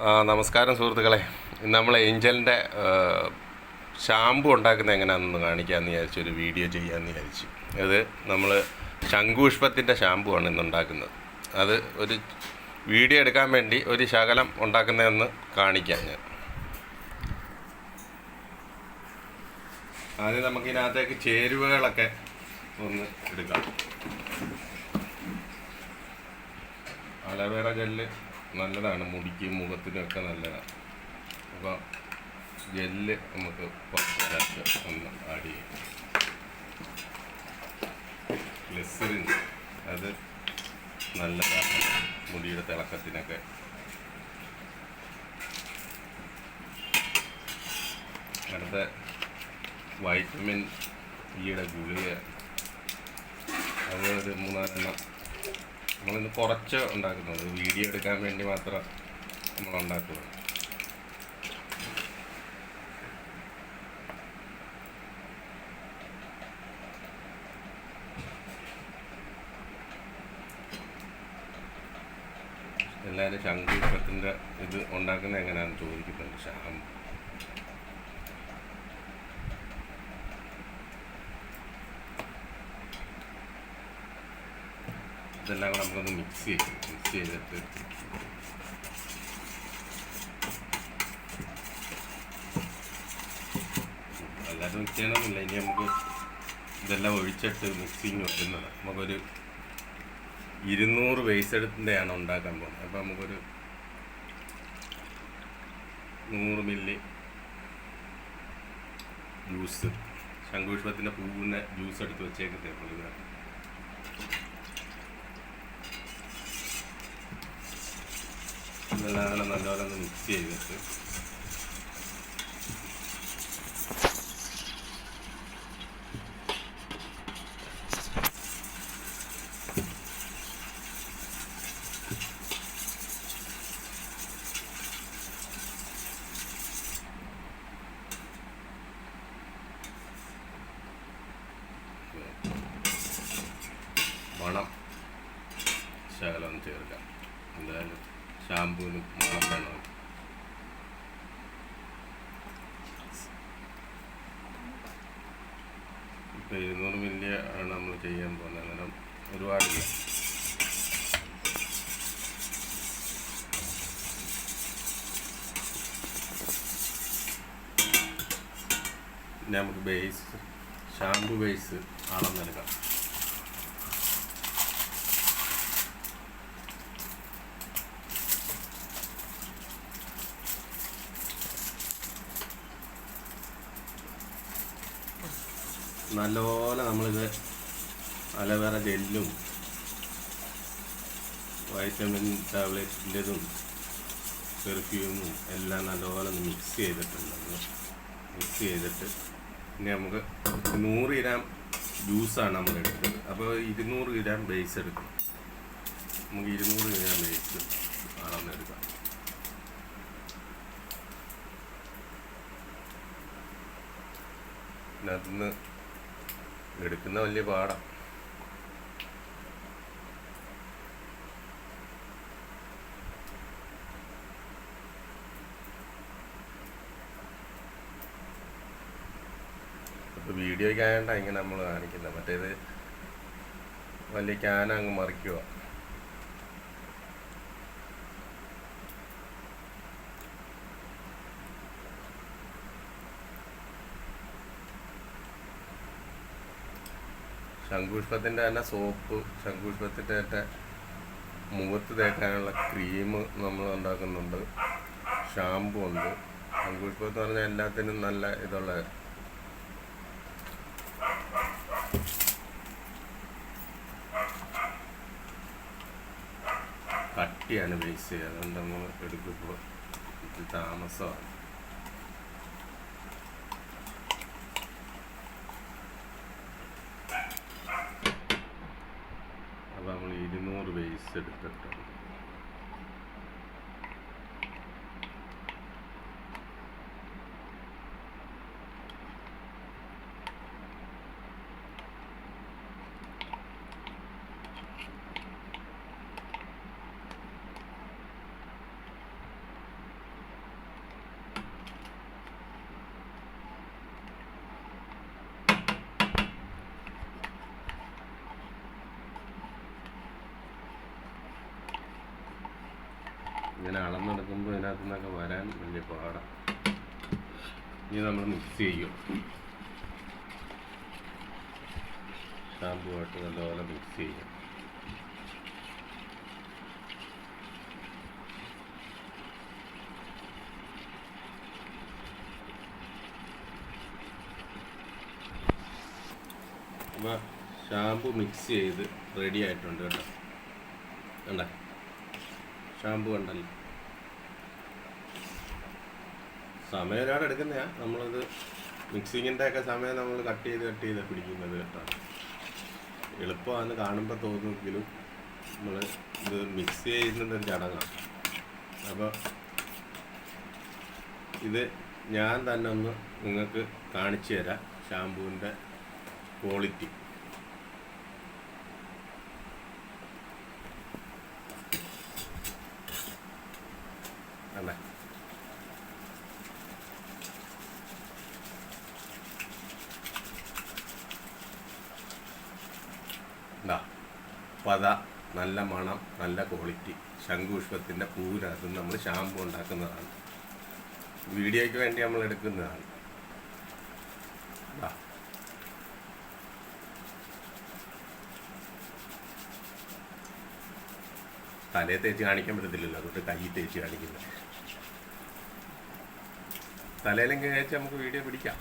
നമസ്കാരം സുഹൃത്തുക്കളെ. നമ്മൾ ഏഞ്ചലിന്റെ ഷാമ്പു ഉണ്ടാക്കുന്നത് എങ്ങനെയാണെന്ന് കാണിക്കാമെന്ന് വിചാരിച്ചു ഒരു വീഡിയോ ചെയ്യാമെന്ന് വിചാരിച്ചു. അത് നമ്മൾ ശംഖുപുഷ്പത്തിന്റെ ഷാമ്പു ആണ് ഇന്ന് ഉണ്ടാക്കുന്നത്. അത് ഒരു വീഡിയോ എടുക്കാൻ വേണ്ടി ഒരു ശകലം ഉണ്ടാക്കുന്നതെന്ന് കാണിക്കാം ഞാൻ. ആദ്യം നമുക്കിതിനകത്തേക്ക് ചേരുവകളൊക്കെ ഒന്ന് എടുക്കാം. Aloe vera gel. നല്ലതാണ്. മുടിക്ക് മുഖത്തിനൊക്കെ നല്ലതാണ്. അപ്പോൾ ജെല്ല് നമുക്ക് ഒന്ന് ആഡ് ചെയ്യാം. ഗ്ലിസറിൻ അത് നല്ലതാണ് മുടിയുടെ തിളക്കത്തിനൊക്കെ. അടുത്ത വൈറ്റമിൻ ഇയുടെ ഗുളിക. അത് ഒരു മൂന്നാലെണ്ണം നമ്മളിന്ന് കുറച്ച് ഉണ്ടാക്കുന്നത് വീഡിയോ എടുക്കാൻ വേണ്ടി മാത്രം നമ്മൾ ഉണ്ടാക്കുന്നത് എല്ലാവരും ശംഖുപുഷ്പത്തിന്റെ ഇത് ഉണ്ടാക്കുന്നത് എങ്ങനെയാണെന്ന് ചോദിക്കുന്നുണ്ട്. ഷാം ഇതെല്ലാം കൂടെ നമുക്കൊന്ന് മിക്സ് ചെയ്യും മിക്സ് ചെയ്തിട്ട്. അല്ലാതെ മിക്സ് ചെയ്യണമെന്നില്ല ഇനി നമുക്ക് ഇതെല്ലാം ഒഴിച്ചിട്ട് മിക്സിങ് വരുന്നത്. നമുക്കൊരു ഇരുന്നൂറ് വേസ്റ്റെടുത്തിന്റെയാണ് ഉണ്ടാക്കാൻ പോകുന്നത്. അപ്പോൾ നമുക്കൊരു നൂറ് മില്ലി ജ്യൂസ് ശംഖുപുഷ്പത്തിന്റെ പൂവിന്റെ ജ്യൂസ് എടുത്ത് വെച്ചേക്കത്തേ ഉള്ളൂ ഇതെല്ലാം കൂടെ നല്ലപോലെ ഒന്ന് മിക്സ് ചെയ്തിട്ട്. മണം ശകലം ചേർക്കാം എന്തായാലും ഷാമ്പൂവിന് മണം വേണം ഇപ്പം ഇരുന്നൂറ് മില്ലി ആണ് നമ്മൾ ചെയ്യാൻ പോകുന്നത് അന്നേരം ഒരുപാടില്ല നമുക്ക് ബേസ് ഷാമ്പു ബേസ് അളന്നെടുക്കാം നല്ലപോലെ നമ്മളിത് അലവേറ ജെല്ലും വൈറ്റമിൻ ടാബ്ലറ്റിന്റെതും പെർഫ്യൂമും എല്ലാം നല്ലപോലെ ഒന്ന് മിക്സ് ചെയ്തിട്ടുണ്ട്. മിക്സ് ചെയ്തിട്ട് ഇനി നമുക്ക് നൂറ് ഗ്രാം ജ്യൂസാണ് നമ്മൾ എടുക്കുന്നത്. അപ്പോൾ ഇരുന്നൂറ് ഗ്രാം ബേസ് എടുക്കും. നമുക്ക് ഇരുന്നൂറ് ഗ്രാം ബേസ് എടുക്കാം. ഇതിനകത്തുനിന്ന് എടുക്കുന്ന വലിയ പാടാണ് ഇപ്പോൾ ആയതുകൊണ്ടാണ് ഇങ്ങനെ നമ്മൾ കാണിക്കുന്നത് മറ്റേത് വലിയ ക്യാൻ അങ്ങ് മറിക്കുക ശംഖുപുഷ്പത്തിന്റെ തന്നെ സോപ്പ് ശംഖുപുഷ്പത്തിന്റെ തന്നെ മുഖത്ത് തേക്കാനുള്ള ക്രീം നമ്മൾ ഉണ്ടാക്കുന്നുണ്ട്. ഷാമ്പു ഉണ്ട്. ശംഖുപുഷ്പം എന്ന് പറഞ്ഞാൽ എല്ലാത്തിനും നല്ല ഇതുള്ള കട്ടിയാണ് ബേസ് ചെയ്യുക. അതുകൊണ്ട് നമ്മൾ എടുക്കുമ്പോൾ താമസമാണ് അപ്പോൾ നമ്മൾ ഇരുന്നൂറ് ബേസ് എടുത്തിട്ടുണ്ട് ഇങ്ങനെ അളന്നെടുക്കുമ്പോൾ ഇതിനകത്തു നിന്നൊക്കെ വരാൻ വലിയ പാടാണ് ഇനി നമ്മൾ മിക്സ് ചെയ്യും. ഷാമ്പുമായിട്ട് നല്ലപോലെ മിക്സ് ചെയ്യും. അപ്പോൾ ഷാമ്പു മിക്സ് ചെയ്ത് റെഡി ആയിട്ടുണ്ട് കേട്ടോ. കണ്ട? ഷാമ്പു കണ്ടല്ലോ. സമയം ഒരുപാട് എടുക്കുന്നതാ നമ്മളിത് മിക്സിങ്ങിന്റെ ഒക്കെ സമയം നമ്മൾ കട്ട് ചെയ്ത് കട്ട് ചെയ്ത് പിടിക്കുന്നത് കേട്ടോ എളുപ്പമാണ് കാണുമ്പോൾ തോന്നുമെങ്കിലും നമ്മൾ ഇത് മിക്സ് ചെയ്യുന്നത് ഒരു ചടങ്ങാണ് അപ്പോൾ ഇത് ഞാൻ തന്നെ ഒന്ന് നിങ്ങൾക്ക് കാണിച്ചു തരാം ഷാമ്പൂവിന്റെ ക്വാളിറ്റി. അല്ലേ ഇതാ പത നല്ല മണം നല്ല ക്വാളിറ്റി ശംഖുപുഷ്പത്തിന്റെ പൂവിനകത്ത് നമ്മൾ ഷാമ്പു ഉണ്ടാക്കുന്നതാണ്. വീഡിയോയ്ക്ക് വേണ്ടി നമ്മൾ എടുക്കുന്നതാണ്. തലയെ തേച്ച് കാണിക്കാൻ പറ്റത്തില്ലല്ലോ അതുകൊണ്ട് കൈ തേച്ച് കാണിക്കുന്നത് തലയിലെങ്കിൽ തേച്ച് നമുക്ക് വീഡിയോ പിടിക്കാം.